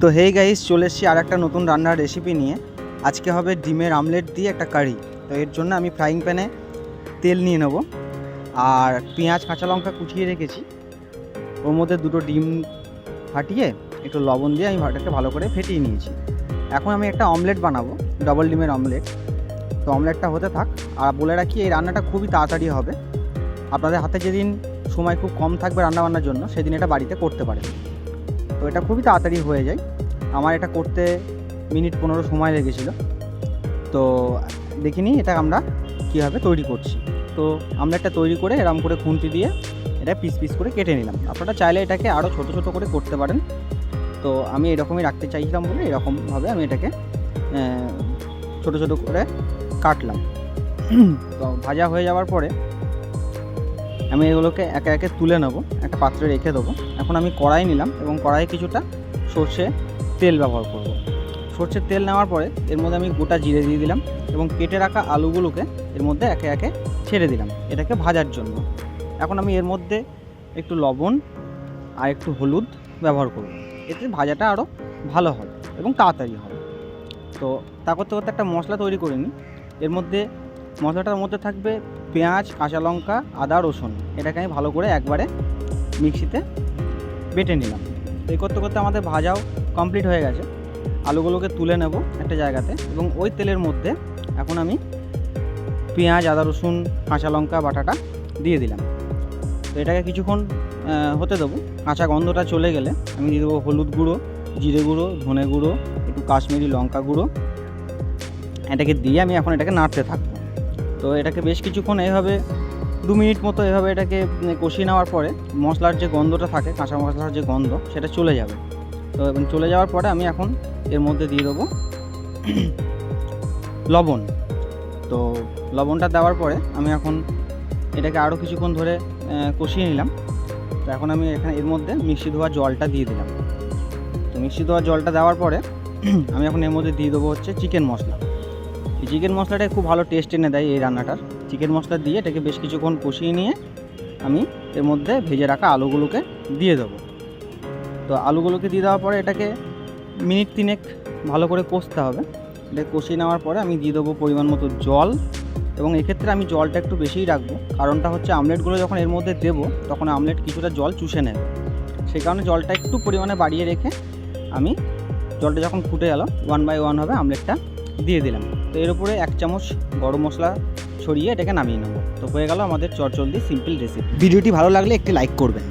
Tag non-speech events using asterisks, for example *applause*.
তো hey guys চলে এসেছি আর একটা নতুন রান্নার রেসিপি নিয়ে। আজকে হবে ডিমের আমলেট দিয়ে একটা কারি তো এর জন্য আমি ফ্রাইং প্যানে তেল নিয়ে নেব। আর পেঁয়াজ, কাঁচা লঙ্কা কুচিয়ে রেখেছি। ওর মধ্যে দুটো ডিম ফাটিয়ে একটু লবণ দিয়ে আমি ভাটাকে ভালো করে ফেটিয়ে নিয়েছি। এখন আমি একটা অমলেট বানাবো ডবল ডিমের অমলেট তো অমলেটটা হতে থাক। আর বলে রাখি, এই রান্নাটা খুবই তাড়াতাড়ি হবে। আপনাদের হাতে যেদিন সময় খুব কম থাকবে রান্না বান্নার জন্য, সেদিন এটা বাড়িতে করতে পারেন। এটা খুবই তাড়াতাড়ি হয়ে যায়। আমার এটা করতে মিনিট পনেরো সময় লেগেছিলো। তো দেখিনি এটা আমরা কীভাবে তৈরি করছি। তো আমরা একটা তৈরি করে এরম করে খুন্তি দিয়ে এটা পিস পিস করে কেটে নিলাম। আপনারা চাইলে এটাকে আরও ছোটো ছোটো করে করতে পারেন। তো আমি এরকমই রাখতে চাইছিলাম বলে এরকমভাবে আমি এটাকে ছোটো ছোটো করে কাটলাম। তো ভাজা হয়ে যাওয়ার পরে আমি এগুলোকে একে একে তুলে নেব, একটা পাত্রে রেখে দেবো। এখন আমি কড়াই নিলাম এবং কড়াইয়ে কিছুটা সর্ষে তেল ব্যবহার করব। সর্ষের তেল নেওয়ার পরে এর মধ্যে আমি গোটা জিরে দিয়ে দিলাম এবং কেটে রাখা আলুগুলোকে এর মধ্যে একে একে ছেড়ে দিলাম, এটাকে ভাজার জন্য। এখন আমি এর মধ্যে একটু লবণ আর একটু হলুদ ব্যবহার করব। এতে ভাজাটা আরও ভালো হবে এবং তাড়াতাড়ি হবে। তো তা করতে করতে একটা মশলা তৈরি করে নিই। এর মধ্যে মশলাটার মধ্যে থাকবে পেঁয়াজ, কাঁচা লঙ্কা, আদা, রসুন। এটাকে আমি ভালো করে একবারে মিক্সিতে বেটে নিলাম। এই করতে করতে আমাদের ভাজাও কমপ্লিট হয়ে গেছে। আলুগুলোকে তুলে নেব একটা জায়গাতে এবং ওই তেলের মধ্যে এখন আমি পেঁয়াজ, আদা, রসুন, কাঁচা লঙ্কা, বাটাটা দিয়ে দিলাম। তো এটাকে কিছুক্ষণ হতে দেবো। কাঁচা গন্ধটা চলে গেলে আমি দিয়ে দেবো হলুদ গুঁড়ো, জিরে গুঁড়ো, ধনে গুঁড়ো, একটু কাশ্মীরি লঙ্কা গুঁড়ো। এটাকে দিয়ে আমি এখন এটাকে নাড়তে থাকব। তো এটাকে বেশ কিছুক্ষণ এইভাবে দু মিনিট মতো এভাবে এটাকে কষিয়ে নেওয়ার পরে মশলার যে গন্ধটা থাকে, কাঁচা মশলার যে গন্ধ, সেটা চলে যাবে। তো এবং চলে যাওয়ার পরে আমি এখন এর মধ্যে দিয়ে দেবো লবণ। তো লবণটা দেওয়ার পরে আমি এখন এটাকে আরও কিছুক্ষণ ধরে কষিয়ে নিলাম। তো এখন আমি এখানে এর মধ্যে মিক্সি ধোয়া জলটা দিয়ে দিলাম। তো মিক্সি ধোয়া জলটা দেওয়ার পরে *clears throat* আমি এখন এর মধ্যে দিয়ে দেবো হচ্ছে চিকেন মশলা। চিকেন মশলাটা খুব ভালো টেস্ট এনে দেয় এই রান্নাটার। চিকেন মশলা দিয়ে এটাকে বেশ কিছুক্ষণ কষিয়ে নিয়ে আমি এর মধ্যে ভেজে রাখা আলুগুলোকে দিয়ে দেবো। তো আলুগুলোকে দিয়ে দেওয়ার পরে এটাকে মিনিট তিনেক ভালো করে কষতে হবে। এটা কষিয়ে নেওয়ার পরে আমি দিয়ে দেবো পরিমাণ মতো জল এবং এক্ষেত্রে আমি জলটা একটু বেশিই রাখব। কারণটা হচ্ছে আমলেটগুলো যখন এর মধ্যে দেবো, তখন আমলেট কিছুটা জল চুষে নেবে। সেই কারণে জলটা একটু পরিমাণে বাড়িয়ে রেখে আমি জলটা যখন ফুটে গেল ওয়ান বাই ওয়ান হবে আমলেটটা দিয়ে দিলাম। তো এর উপরে এক চামচ গরম মশলা ছড়িয়ে এটাকে নামিয়ে নেব। তো হয়ে গেল আমাদের চটজলদি সিম্পল রেসিপি ভিডিওটি ভালো লাগলে একটি লাইক করবেন।